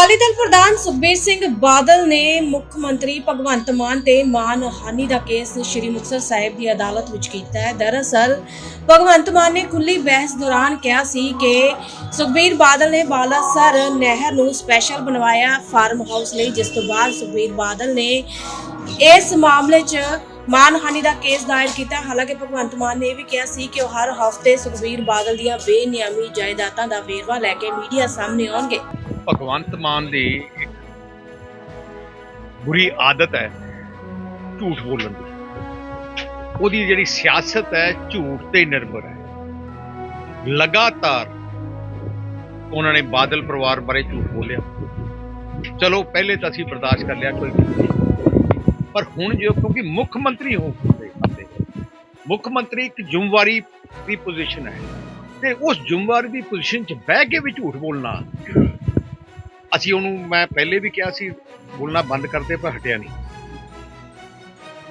ਅਕਾਲੀ ਦਲ ਪ੍ਰਧਾਨ ਸੁਖਬੀਰ ਸਿੰਘ ਬਾਦਲ ਨੇ ਮੁੱਖ ਮੰਤਰੀ ਭਗਵੰਤ ਮਾਨ ਤੇ ਮਾਨਹਾਨੀ ਦਾ ਕੇਸ ਸ੍ਰੀ ਮੁਕਤਸਰ ਸਾਹਿਬ ਦੀ ਅਦਾਲਤ ਵਿੱਚ ਕੀਤਾ ਹੈ। ਦਰਅਸਲ, ਭਗਵੰਤ ਮਾਨ ਨੇ ਖੁੱਲੀ ਬਹਿਸ ਦੌਰਾਨ ਕਿਹਾ ਸੀ ਕਿ ਸੁਖਬੀਰ ਬਾਦਲ ਨੇ ਬਾਲਾਸਰ ਨਹਿਰ ਨੂੰ ਸਪੈਸ਼ਲ ਬਣਵਾਇਆ ਫਾਰਮ ਹਾਊਸ ਲਈ, ਜਿਸ ਤੋਂ ਬਾਅਦ ਸੁਖਬੀਰ ਬਾਦਲ ਨੇ ਇਸ ਮਾਮਲੇ 'ਚ ਮਾਨਹਾਨੀ ਦਾ ਕੇਸ ਦਾਇਰ ਕੀਤਾ। ਹਾਲਾਂਕਿ ਭਗਵੰਤ ਮਾਨ ਨੇ ਇਹ ਵੀ ਕਿਹਾ ਸੀ ਕਿ ਉਹ ਹਰ ਹਫ਼ਤੇ ਸੁਖਬੀਰ ਬਾਦਲ ਦੀਆਂ ਬੇਨਿਆਮੀ ਜਾਇਦਾਦਾਂ ਦਾ ਵੇਰਵਾ ਲੈ ਕੇ ਮੀਡੀਆ ਸਾਹਮਣੇ ਆਉਣਗੇ। ਭਗਵੰਤ ਮਾਨ ਦੀ ਇੱਕ ਬੁਰੀ ਆਦਤ ਹੈ ਝੂਠ ਬੋਲਣ ਦੀ। ਉਹਦੀ ਜਿਹੜੀ ਸਿਆਸਤ ਹੈ ਝੂਠ ਤੇ ਨਿਰਭਰ ਹੈ। ਲਗਾਤਾਰ ਉਹਨਾਂ ਨੇ ਬਾਦਲ ਪਰਿਵਾਰ ਬਾਰੇ ਝੂਠ ਬੋਲਿਆ। ਚਲੋ, ਪਹਿਲੇ ਤਾਂ ਅਸੀਂ ਬਰਦਾਸ਼ਤ ਕਰ ਲਿਆ, ਕੋਈ ਪਰ ਹੁਣ ਜੋ ਕਿਉਂਕਿ ਮੁੱਖ ਮੰਤਰੀ ਹੋ ਗਏ ਅਤੇ ਮੁੱਖ ਮੰਤਰੀ ਇੱਕ ਜ਼ਿੰਮੇਵਾਰੀ ਦੀ ਪੋਜੀਸ਼ਨ ਹੈ। ਤੇ ਉਸ ਜ਼ਿੰਮੇਵਾਰੀ ਦੀ ਪੋਜੀਸ਼ਨ 'ਚ ਬਹਿ ਕੇ ਵੀ ਝੂਠ ਬੋਲਣਾ ਅਸੀਂ ਉਹਨੂੰ ਮੈਂ ਪਹਿਲੇ ਵੀ ਕਿਹਾ ਸੀ, ਬੋਲਣਾ ਬੰਦ ਕਰਦੇ ਪਰ ਹਟਿਆ ਨਹੀਂ।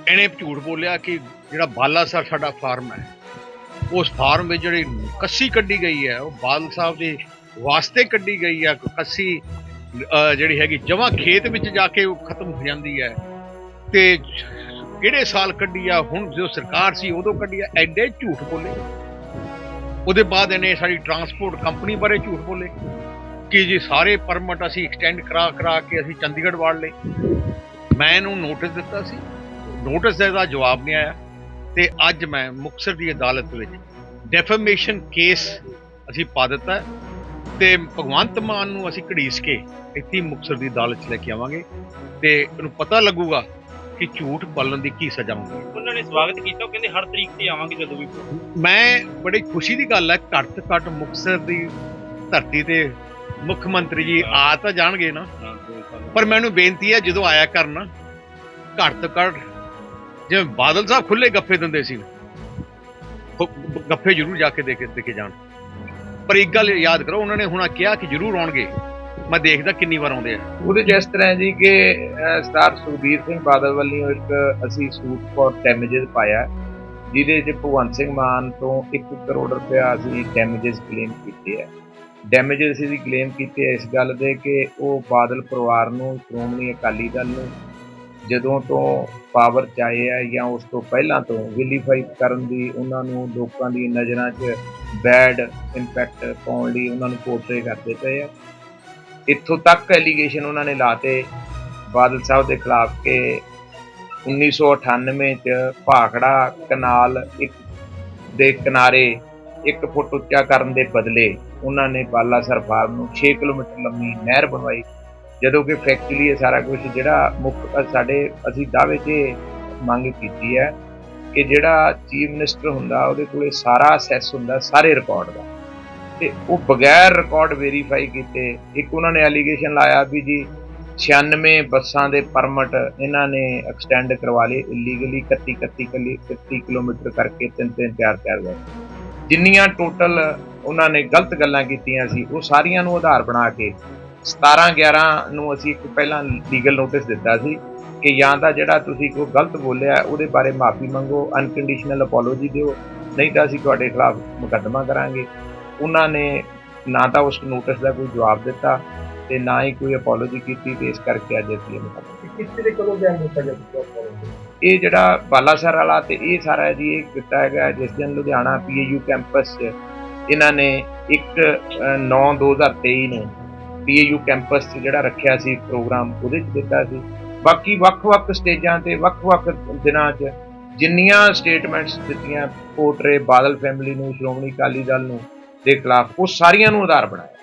ਇਹਨੇ ਝੂਠ ਬੋਲਿਆ ਕਿ ਜਿਹੜਾ ਬਾਲਾ ਬਾਲਾਸਰ ਸਾਡਾ ਫਾਰਮ ਹੈ, ਉਸ ਫਾਰਮ ਵਿੱਚ ਜਿਹੜੀ ਕੱਸੀ ਕੱਢੀ ਗਈ ਹੈ, ਉਹ ਬਾਦਲ ਸਾਹਿਬ ਦੇ ਵਾਸਤੇ ਕੱਢੀ ਗਈ ਹੈ, ਕੱਸੀ ਜਿਹੜੀ ਹੈਗੀ ਜਮਾਂ ਖੇਤ ਵਿੱਚ ਜਾ ਕੇ ਉਹ ਖਤਮ ਹੋ ਜਾਂਦੀ ਹੈ। ਤੇ ਕਿਹੜੇ ਸਾਲ ਕੱਢੀ ਆ, ਹੁਣ ਜੋ ਸਰਕਾਰ ਸੀ ਉਦੋਂ ਕੱਢੀ ਆ, ਐਡੇ ਝੂਠ ਬੋਲੇ। ਉਹਦੇ ਬਾਅਦ ਇਹਨੇ ਸਾਡੀ ਟਰਾਂਸਪੋਰਟ ਕੰਪਨੀ ਬਾਰੇ ਝੂਠ ਬੋਲੇ ਕਿ ਜੀ ਸਾਰੇ ਪਰਮਿਟ ਅਸੀਂ ਐਕਸਟੈਂਡ ਕਰਾ ਕਰਾ ਕੇ ਅਸੀਂ ਚੰਡੀਗੜ੍ਹ ਵਾੜ ਲਏ। ਮੈਂ ਇਹਨੂੰ ਨੋਟਿਸ ਦਿੱਤਾ ਸੀ। ਨੋਟਿਸ ਦਾ ਜਵਾਬ ਨਹੀਂ ਆਇਆ ਤੇ ਅੱਜ ਮੈਂ ਮੁਕਤਸਰ ਦੀ ਅਦਾਲਤ ਵਿੱਚ ਡੈਫੇਮੇਸ਼ਨ ਕੇਸ ਅਸੀਂ ਪਾ ਦਿੱਤਾ ਹੈ ਤੇ ਭਗਵੰਤ ਮਾਨ ਨੂੰ ਅਸੀਂ ਘੜੀਸ ਕੇ ਇੱਥੇ ਹੀ ਮੁਕਤਸਰ ਦੀ ਅਦਾਲਤ 'ਚ ਲੈ ਕੇ ਆਵਾਂਗੇ ਤੇ ਇਹਨੂੰ ਪਤਾ ਲੱਗੂਗਾ ਕਿ ਝੂਠ ਬੋਲਣ ਦੀ ਕੀ ਸਜ਼ਾ ਹੁੰਦੀ ਹੈ? ਉਹਨਾਂ ਨੇ ਸਵਾਗਤ ਕੀਤਾ ਉਹ ਕਹਿੰਦੇ ਹਰ ਤਰੀਕ ਤੇ ਆਵਾਂਗੇ ਜਦੋਂ ਵੀ ਮੈਂ ਬੜੀ ਖੁਸ਼ੀ ਦੀ ਗੱਲ ਹੈ ਘੱਟ ਤੋਂ ਘੱਟ ਮੁਕਤਸਰ ਦੀ ਧਰਤੀ ਤੇ ਮੁੱਖ ਮੰਤਰੀ ਜੀ ਆ ਤਾਂ ਜਾਣਗੇ ਨਾ। ਪਰ ਮੈਨੂੰ ਬੇਨਤੀ ਹੈ ਜਦੋਂ ਆਇਆ ਕਰਨ ਘੱਟ ਤੋਂ ਘੱਟ ਜਿਵੇਂ ਬਾਦਲ ਸਾਹਿਬ ਖੁੱਲੇ ਗੱਫੇ ਦਿੰਦੇ ਸੀ ਗੱਫੇ ਜ਼ਰੂਰ ਜਾ ਕੇ ਦੇ ਕੇ ਦੇ ਕੇ ਜਾਣ। ਪਰ ਇੱਕ ਗੱਲ ਯਾਦ ਕਰੋ ਉਹਨਾਂ ਨੇ ਹੁਣਾ ਕਿਹਾ ਕਿ ਜ਼ਰੂਰ ਆਉਣਗੇ। ਮੈਂ ਦੇਖਦਾ ਕਿੰਨੀ ਵਾਰ ਆਉਂਦੇ ਆ। ਉਹਦੇ ਚ ਇਸ ਤਰ੍ਹਾਂ ਜੀ ਕਿ ਸਟਾਰ ਸੁਖਬੀਰ ਸਿੰਘ ਬਾਦਲ ਵੱਲੋਂ ਇੱਕ ਅਸੀਂ ਸੂਟ ਫੋਰ ਡੈਮੇजेस ਪਾਇਆ। ਜਿਹਦੇ ਚ ਭਗਵੰਤ ਸਿੰਘ ਮਾਨ ਤੋਂ 1 ਕਰੋੜ ਰੁਪਇਆ ਅਸੀਂ ਡੈਮੇजेस ਕਲੇਮ ਕੀਤੇ ਆ। ਡੈਮੇजेस ਅਸੀਂ ਕਲੇਮ ਕੀਤੇ ਇਸ ਗੱਲ ਦੇ ਕਿ ਉਹ ਬਾਦਲ ਪਰਿਵਾਰ ਨੂੰ, ਸ਼੍ਰੋਮਣੀ ਅਕਾਲੀ ਦਲ ਨੂੰ ਜਦੋਂ ਤੋਂ ਪਾਵਰ ਚ ਆਏ ਆ ਜਾਂ ਉਸ ਤੋਂ ਪਹਿਲਾਂ ਤੋਂ ਵਿਲੀਫਾਈ ਕਰਨ ਦੀ ਉਹਨਾਂ ਨੂੰ ਲੋਕਾਂ ਦੀ ਨਜ਼ਰਾਂ 'ਚ ਬੈਡ ਇੰਪੈਕਟ ਪਾਉਣ ਲਈ ਉਹਨਾਂ ਨੂੰ ਪੋਰਟਰੇ ਕਰਦੇ ਪਏ ਆ। ਇੱਥੋਂ ਤੱਕ ਐਲੀਗੇਸ਼ਨ ਉਹਨਾਂ ਨੇ ਲਾਤੇ ਬਾਦਲ ਸਾਹਿਬ ਦੇ ਖਿਲਾਫ ਕਿ 1998 ਚ ਭਾਖੜਾ ਕਨਾਲ ਇੱਕ ਦੇ ਕਿਨਾਰੇ ਇੱਕ ਫੁੱਟ ਉੱਚਾ ਕਰਨ ਦੇ ਬਦਲੇ ਉਹਨਾਂ ਨੇ ਬਾਲਾਸਰ ਫਾਰਮ ਨੂੰ 6 ਕਿਲੋਮੀਟਰ ਲੰਮੀ ਨਹਿਰ ਬਣਵਾਈ, ਜਦੋਂ ਕਿ ਫੈਕਟਰੀ ਇਹ ਸਾਰਾ ਕੁਝ ਜਿਹੜਾ ਮੁੱਖ ਸਾਡੇ ਅਸੀਂ ਦਾਅਵੇ 'ਤੇ ਮੰਗ ਕੀਤੀ ਹੈ ਕਿ ਜਿਹੜਾ ਚੀਫ ਮਿਨਿਸਟਰ ਹੁੰਦਾ ਉਹਦੇ ਕੋਲੇ ਸਾਰਾ ਅਸੈਸ ਹੁੰਦਾ, ਸਾਰੇ ਰਿਕਾਰਡ ਦਾ। ਤੇ ਉਹ ਬਗੈਰ ਰਿਕਾਰਡ ਵੈਰੀਫਾਈ ਕੀਤੇ, ਇੱਕ ਉਹਨਾਂ ਨੇ ਐਲੀਗੇਸ਼ਨ ਲਾਇਆ ਵੀ ਜੀ 96 ਬੱਸਾਂ ਦੇ ਪਰਮਿਟ ਇਹਨਾਂ ਨੇ ਐਕਸਟੈਂਡ ਕਰਵਾ ਲਏ ਇਲੀਗਲੀ 31 31 ਕਿਲੀ 31 ਕਿਲੋਮੀਟਰ ਕਰਕੇ ਤਿੰਨ ਤਿੰਨ, ਚਾਰ ਚਾਰ ਗਏ ਜਿੰਨੀਆਂ ਟੋਟਲ ਉਹਨਾਂ ਨੇ ਗਲਤ ਗੱਲਾਂ ਕੀਤੀਆਂ ਸੀ, ਉਹ ਸਾਰੀਆਂ ਨੂੰ ਆਧਾਰ ਬਣਾ ਕੇ 17 11 ਨੂੰ ਅਸੀਂ ਇੱਕ ਪਹਿਲਾਂ ਲੀਗਲ ਨੋਟਿਸ ਦਿੱਤਾ ਸੀ ਕਿ ਜਾਂ ਤਾਂ ਜਿਹੜਾ ਤੁਸੀਂ ਕੋਈ ਗਲਤ ਬੋਲਿਆ, ਉਹਦੇ ਬਾਰੇ ਮਾਫੀ ਮੰਗੋ ਅਨਕੰਡੀਸ਼ਨਲ ਅਪੋਲੋਜੀ ਦਿਓ, ਨਹੀਂ ਤਾਂ ਅਸੀਂ ਤੁਹਾਡੇ ਖਿਲਾਫ ਮੁਕੱਦਮਾ ਕਰਾਂਗੇ। ਉਹਨਾਂ ਨੇ ਨਾ ਤਾਂ ਉਸ ਨੋਟਿਸ ਦਾ ਕੋਈ ਜਵਾਬ ਦਿੱਤਾ ਤੇ ਨਾ ਹੀ ਕੋਈ ਅਪੋਲੋਜੀ ਕੀਤੀ ਤੇ ਇਸ ਕਰਕੇ ਅੱਜ ਅਸੀਂ ਇਹ ਕਿਸ ਦੇ ਕਦੋਂ ਬਿਆਨ ਦਿੱਤਾ ਗਿਆ ਇਹ ਜਿਹੜਾ ਬਾਲਾਸਰ ਵਾਲਾ ਤੇ ਇਹ ਸਾਰਾ ਜੀ ਇਹ ਕੀਤਾ ਹੈਗਾ ਜਿਸ ਦਿਨ ਲੁਧਿਆਣਾ ਪੀਏਯੂ ਕੈਂਪਸ 'ਚ ਇਹਨਾਂ ਨੇ 1 9 2023 ਨੂੰ ਪੀਏਯੂ ਕੈਂਪਸ 'ਚ ਜਿਹੜਾ ਰੱਖਿਆ ਸੀ ਪ੍ਰੋਗਰਾਮ ਉਹਦੇ 'ਚ ਦਿੱਤਾ ਸੀ। ਬਾਕੀ ਵੱਖ-ਵੱਖ ਸਟੇਜਾਂ ਤੇ ਵੱਖ-ਵੱਖ ਦਿਨਾਂ 'ਚ ਜਿੰਨੀਆਂ ਸਟੇਟਮੈਂਟਸ ਦਿੱਤੀਆਂ ਪੋਰਟਰੇ ਬਾਦਲ ਫੈਮਿਲੀ ਨੂੰ ਸ਼੍ਰੋਮਣੀ ਅਕਾਲੀ ਦਲ ਨੂੰ ਦੇ ਖਿਲਾਫ ਉਹ ਸਾਰੀਆਂ ਨੂੰ ਆਧਾਰ ਬਣਾਇਆ।